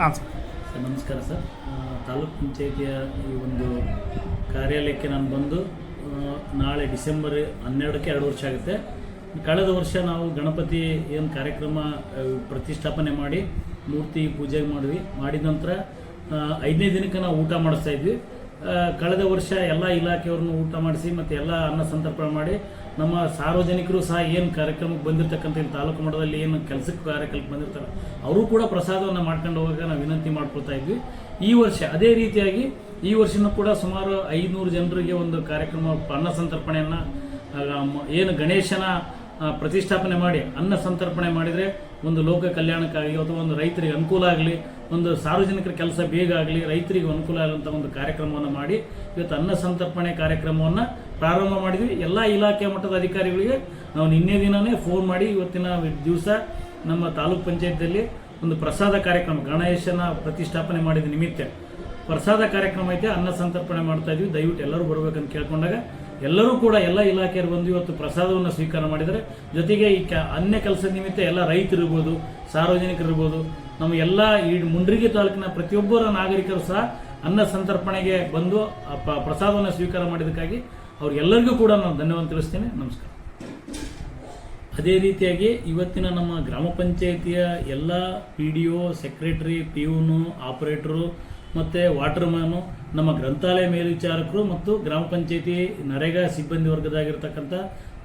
ಹಾಂ ಸರ್. ನಮಸ್ಕಾರ ಸರ್. ತಾಲೂಕ್ ಪಂಚಾಯಿತಿಯ ಈ ಒಂದು ಕಾರ್ಯಾಲಯಕ್ಕೆ ನಾನು ಬಂದು ನಾಳೆ ಡಿಸೆಂಬರ್ ಹನ್ನೆರಡಕ್ಕೆ ಎರಡು ವರ್ಷ ಆಗುತ್ತೆ. ಕಳೆದ ವರ್ಷ ನಾವು ಗಣಪತಿ ಏನು ಕಾರ್ಯಕ್ರಮ ಪ್ರತಿಷ್ಠಾಪನೆ ಮಾಡಿ, ಮೂರ್ತಿ ಪೂಜೆ ಮಾಡಿದ್ವಿ. ಮಾಡಿದ ನಂತರ ಐದನೇ ದಿನಕ್ಕೆ ನಾವು ಊಟ ಮಾಡಿಸ್ತಾ ಇದ್ವಿ. ಕಳೆದ ವರ್ಷ ಎಲ್ಲ ಇಲಾಖೆಯವ್ರನ್ನ ಊಟ ಮಾಡಿಸಿ ಮತ್ತು ಎಲ್ಲ ಅನ್ನ ಸಂತರ್ಪಣೆ ಮಾಡಿ ನಮ್ಮ ಸಾರ್ವಜನಿಕರು ಸಹ ಏನು ಕಾರ್ಯಕ್ರಮಕ್ಕೆ ಬಂದಿರತಕ್ಕಂಥ ತಾಲೂಕು ಮಟ್ಟದಲ್ಲಿ ಏನು ಕೆಲಸಕ್ಕೆ ಕಾರ್ಯಕ್ರಮಕ್ಕೆ ಬಂದಿರ್ತಾರೆ, ಅವರು ಕೂಡ ಪ್ರಸಾದವನ್ನು ಮಾಡ್ಕೊಂಡು ಹೋಗಾಗ ನಾವು ವಿನಂತಿ ಮಾಡ್ಕೊಳ್ತಾ ಇದ್ವಿ. ಈ ವರ್ಷ ಅದೇ ರೀತಿಯಾಗಿ ಈ ವರ್ಷನೂ ಕೂಡ ಸುಮಾರು ಐದುನೂರು ಜನರಿಗೆ ಒಂದು ಕಾರ್ಯಕ್ರಮ ಅನ್ನ ಸಂತರ್ಪಣೆಯನ್ನು ಏನು ಗಣೇಶನ ಪ್ರತಿಷ್ಠಾಪನೆ ಮಾಡಿ, ಅನ್ನ ಸಂತರ್ಪಣೆ ಮಾಡಿದರೆ ಒಂದು ಲೋಕ ಕಲ್ಯಾಣಕ್ಕಾಗಿ ಅಥವಾ ಒಂದು ರೈತರಿಗೆ ಅನುಕೂಲ ಆಗಲಿ, ಒಂದು ಸಾರ್ವಜನಿಕರ ಕೆಲಸ ಬೇಗ ಆಗಲಿ, ರೈತರಿಗೆ ಅನುಕೂಲ ಆಗುವಂಥ ಒಂದು ಕಾರ್ಯಕ್ರಮವನ್ನು ಮಾಡಿ, ಇವತ್ತು ಅನ್ನ ಸಂತರ್ಪಣೆ ಕಾರ್ಯಕ್ರಮವನ್ನು ಪ್ರಾರಂಭ ಮಾಡಿದ್ವಿ. ಎಲ್ಲ ಇಲಾಖೆ ಮಟ್ಟದ ಅಧಿಕಾರಿಗಳಿಗೆ ನಾವು ನಿನ್ನೆ ದಿನವೇ ಫೋನ್ ಮಾಡಿ, ಇವತ್ತಿನ ದಿವಸ ನಮ್ಮ ತಾಲೂಕ್ ಪಂಚಾಯತ್ದಲ್ಲಿ ಒಂದು ಪ್ರಸಾದ ಕಾರ್ಯಕ್ರಮ, ಗಣೇಶನ ಪ್ರತಿಷ್ಠಾಪನೆ ಮಾಡಿದ ನಿಮಿತ್ತ ಪ್ರಸಾದ ಕಾರ್ಯಕ್ರಮ ಐತೆ. ಅನ್ನ ಸಂತರ್ಪಣೆ ಮಾಡ್ತಾ ಇದ್ವಿ. ದಯವಿಟ್ಟು ಎಲ್ಲರೂ ಬರ್ಬೇಕಂತ ಕೇಳ್ಕೊಂಡಾಗ ಎಲ್ಲರೂ ಕೂಡ ಎಲ್ಲ ಇಲಾಖೆಯರು ಬಂದು ಇವತ್ತು ಪ್ರಸಾದವನ್ನು ಸ್ವೀಕಾರ ಮಾಡಿದರೆ ಜೊತೆಗೆ ಈ ಕ, ಅನ್ಯ ಕೆಲಸ ನಿಮಿತ್ತ ಎಲ್ಲ ರೈತರು ಇರ್ಬೋದು ಸಾರ್ವಜನಿಕರು ಇರ್ಬೋದು ನಮ್ಮ ಎಲ್ಲ ಈ ಮುಂಡ್ರಿಗೆ ತಾಲೂಕಿನ ಪ್ರತಿಯೊಬ್ಬರ ನಾಗರಿಕರು ಸಹ ಅನ್ನ ಸಂತರ್ಪಣೆಗೆ ಬಂದು ಪ- ಪ್ರಸಾದವನ್ನು ಸ್ವೀಕಾರ ಮಾಡಿದ್ದಕ್ಕಾಗಿ ಅವ್ರಿಗೆಲ್ಲರಿಗೂ ಕೂಡ ನಾನು ಧನ್ಯವಾದ ತಿಳಿಸ್ತೇನೆ. ನಮಸ್ಕಾರ. ಅದೇ ರೀತಿಯಾಗಿ ಇವತ್ತಿನ ನಮ್ಮ ಗ್ರಾಮ ಪಂಚಾಯಿತಿಯ ಎಲ್ಲ P D O, secretary peon operator ಮತ್ತು ವಾಟರ್ ಮ್ಯಾನು, ನಮ್ಮ ಗ್ರಂಥಾಲಯ ಮೇಲ್ವಿಚಾರಕರು ಮತ್ತು ಗ್ರಾಮ ಪಂಚಾಯಿತಿ ನರೇಗಾ ಸಿಬ್ಬಂದಿ ವರ್ಗದಾಗಿರ್ತಕ್ಕಂಥ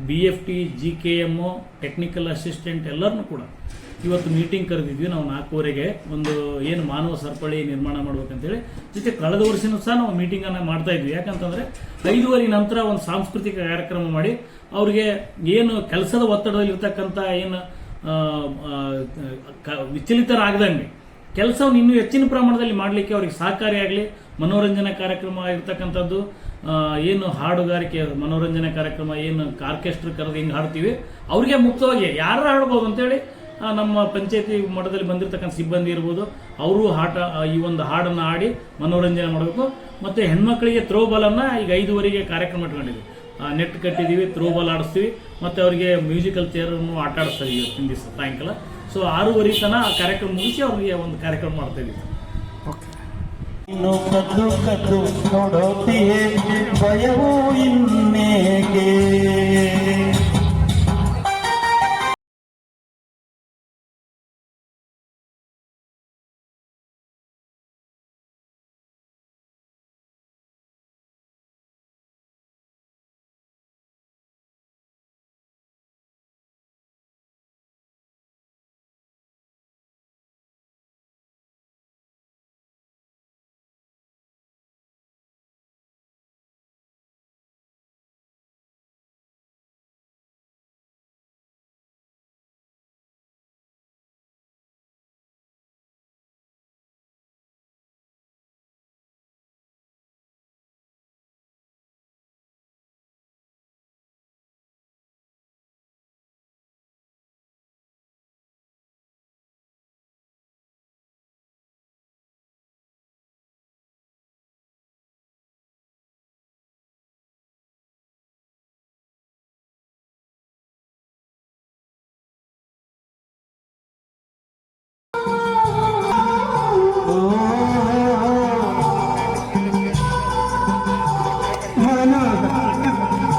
B F T G K M technical assistant ಎಲ್ಲರನ್ನೂ ಕೂಡ ಇವತ್ತು ಮೀಟಿಂಗ್ ಕರೆದಿದ್ವಿ. ನಾವು ನಾಲ್ಕೂವರೆಗೆ ಒಂದು ಏನು ಮಾನವ ಸರಪಳಿ ನಿರ್ಮಾಣ ಮಾಡ್ಬೇಕಂತೇಳಿ. ಜೊತೆ ಕಳೆದ ವರ್ಷನೂ ಸಹ ನಾವು ಮೀಟಿಂಗನ್ನು ಮಾಡ್ತಾ ಇದ್ವಿ. ಯಾಕಂತಂದ್ರೆ ಐದುವರೆ ನಂತರ ಒಂದು ಸಾಂಸ್ಕೃತಿಕ ಕಾರ್ಯಕ್ರಮ ಮಾಡಿ ಅವರಿಗೆ ಏನು ಕೆಲಸದ ಒತ್ತಡದಲ್ಲಿರ್ತಕ್ಕಂಥ ಏನು ವಿಚಲಿತರಾಗದಂಗೆ ಕೆಲಸವನ್ನು ಇನ್ನೂ ಹೆಚ್ಚಿನ ಪ್ರಮಾಣದಲ್ಲಿ ಮಾಡಲಿಕ್ಕೆ ಅವರಿಗೆ ಸಹಕಾರಿಯಾಗಲಿ ಮನೋರಂಜನಾ ಕಾರ್ಯಕ್ರಮ ಇರ್ತಕ್ಕಂಥದ್ದು ಏನು ಹಾಡುಗಾರಿಕೆ, ಮನೋರಂಜನಾ ಕಾರ್ಯಕ್ರಮ, ಏನು ಆರ್ಕೆಸ್ಟ್ರ್ ಕರೆದು ಹಿಂಗೆ ಹಾಡ್ತೀವಿ, ಅವ್ರಿಗೆ ಮುಕ್ತವಾಗಿ ಯಾರು ಹಾಡ್ಬೋದು ಅಂತೇಳಿ ನಮ್ಮ ಪಂಚಾಯತಿ ಮಠದಲ್ಲಿ ಬಂದಿರತಕ್ಕಂಥ ಸಿಬ್ಬಂದಿ ಇರ್ಬೋದು, ಅವರು ಆಟ ಈ ಒಂದು ಹಾಡನ್ನು ಆಡಿ ಮನೋರಂಜನೆ ಮಾಡಬೇಕು. ಮತ್ತು ಹೆಣ್ಮಕ್ಳಿಗೆ ಥ್ರೋಬಾಲನ್ನು ಈಗ ಐದುವರೆಗೆ ಕಾರ್ಯಕ್ರಮ ಇಟ್ಕೊಂಡಿದ್ವಿ ನೆಟ್ ಕಟ್ಟಿದ್ದೀವಿ ಥ್ರೋಬಾಲ್ ಆಡಿಸ್ತೀವಿ, ಮತ್ತು ಅವರಿಗೆ ಮ್ಯೂಸಿಕಲ್ ಚೇರನ್ನು ಆಟ ಆಡಿಸ್ತೀವಿ ಇವತ್ತಿನ ದಿವಸ, ಸಾಯಂಕಾಲ. ಸೊ ಆರೂವರೆ ತನ ಆ ಕಾರ್ಯಕ್ರಮ ಮುಗಿಸಿ ಅವ್ರಿಗೆ ಒಂದು ಕಾರ್ಯಕ್ರಮ ಮಾಡ್ತಾ ಇದ್ದೀವಿ. ಇನ್ನು ಕದ್ದು ಕದ್ದು ನೋಡೋತಿ ಭಯವೂ ಇನ್ನೇಗೆ.